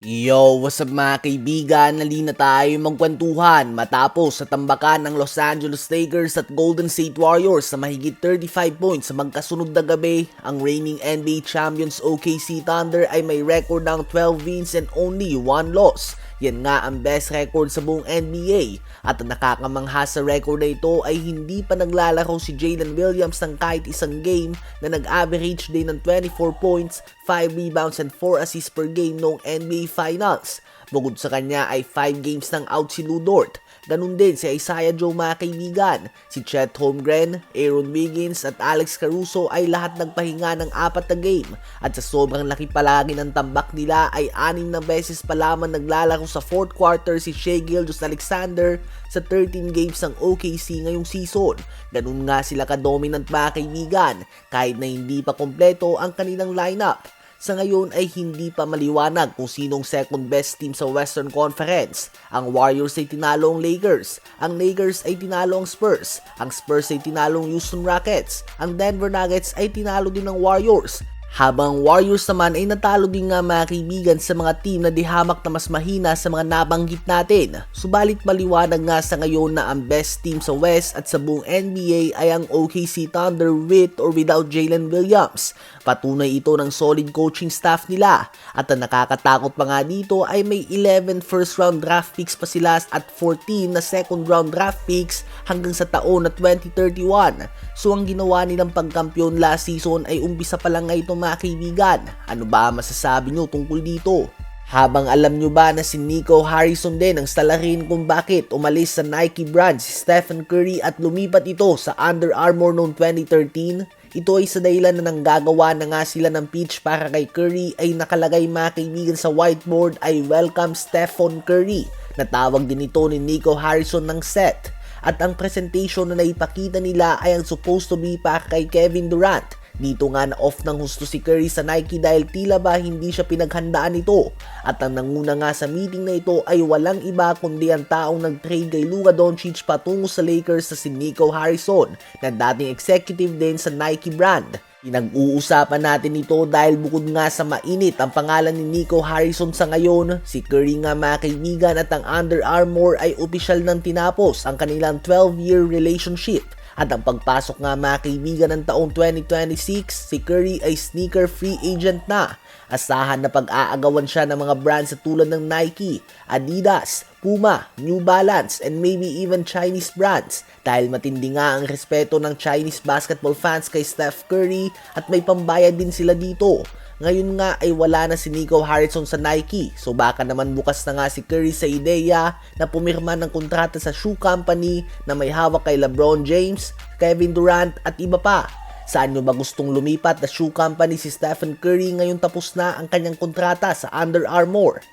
Yo, what's up mga kaibigan? Nali na tayo magkwentuhan matapos sa tambakan ng Los Angeles Lakers at Golden State Warriors sa mahigit 35 points sa magkasunod na gabi. Ang reigning NBA champions OKC Thunder ay may record ng 12 wins and only 1 loss. Yan nga ang best record sa buong NBA at ang nakakamangha sa record na ito ay hindi pa naglalaro si Jalen Williams ng kahit isang game na nag-average din ng 24 points, 5 rebounds and 4 assists per game noong NBA Finals. Bukod sa kanya ay 5 games ng out si Lou Dort. Ganun din si Isaiah Joe mga kaibigan. Si Chet Holmgren, Aaron Wiggins at Alex Caruso ay lahat nagpahinga ng apat na game. At sa sobrang laki palagi ng tambak nila ay anim na beses pa lamang naglalaro sa fourth quarter si Shea Gilgeous Alexander sa 13 games ng OKC ngayong season. Ganun nga sila ka-dominant mga kaibigan kahit na hindi pa kompleto ang kanilang lineup. Sa ngayon ay hindi pa maliwanag kung sinong second best team sa Western Conference. Ang Warriors ay tinalo ang Lakers, ang Lakers ay tinalo ang Spurs, ang Spurs ay tinalo ang Houston Rockets, ang Denver Nuggets ay tinalo din ng Warriors, habang Warriors naman ay natalo din nga mga kaibigan sa mga team na dihamak na mas mahina sa mga nabanggit natin. Subalit maliwanag nga sa ngayon na ang best team sa West at sa buong NBA ay ang OKC Thunder with or without Jalen Williams. Patunay ito ng solid coaching staff nila. At ang nakakatakot pa nga dito ay may 11 first round draft picks pa sila at 14 na second round draft picks hanggang sa taon na 2031. So ang ginawa nilang pagkampiyon last season ay umpisa pa lang nga mga kaibigan. Ano ba masasabi nyo tungkol dito? Habang alam nyo ba na si Nico Harrison din ang salarin kung bakit umalis sa Nike brand si Stephen Curry at lumipat ito sa Under Armour noong 2013? Ito ay sa dahilan na nanggagawa na nga sila ng pitch para kay Curry ay nakalagay mga kaibigan sa whiteboard ay Welcome Stephen Curry. Natawag din ito ni Nico Harrison ng set. At ang presentation na naipakita nila ay ang supposed to be para kay Kevin Durant. Dito nga na off ng husto si Curry sa Nike dahil tila ba hindi siya pinaghandaan nito. At ang nanguna nga sa meeting na ito ay walang iba kundi ang taong nag-trade kay Luka Doncic patungo sa Lakers sa si Nico Harrison na dating executive din sa Nike brand. Pinag-uusapan natin ito dahil bukod nga sa mainit ang pangalan ni Nico Harrison sa ngayon, si Curry nga mga kaibigan at ang Under Armour ay opisyal nang tinapos ang kanilang 12-year relationship. At ang pagpasok nga mga kaibigan ng taong 2026, si Curry ay sneaker free agent na. Asahan na pag-aagawan siya ng mga brands sa tulad ng Nike, Adidas, Puma, New Balance, and maybe even Chinese brands dahil matindi nga ang respeto ng Chinese basketball fans kay Steph Curry at may pambayad din sila dito. Ngayon nga ay wala na si Nico Harrison sa Nike so baka naman bukas na nga si Curry sa ideya na pumirma ng kontrata sa shoe company na may hawak kay LeBron James, Kevin Durant at iba pa. Saan nyo ba gustong lumipat na shoe company si Stephen Curry ngayon tapos na ang kanyang kontrata sa Under Armour?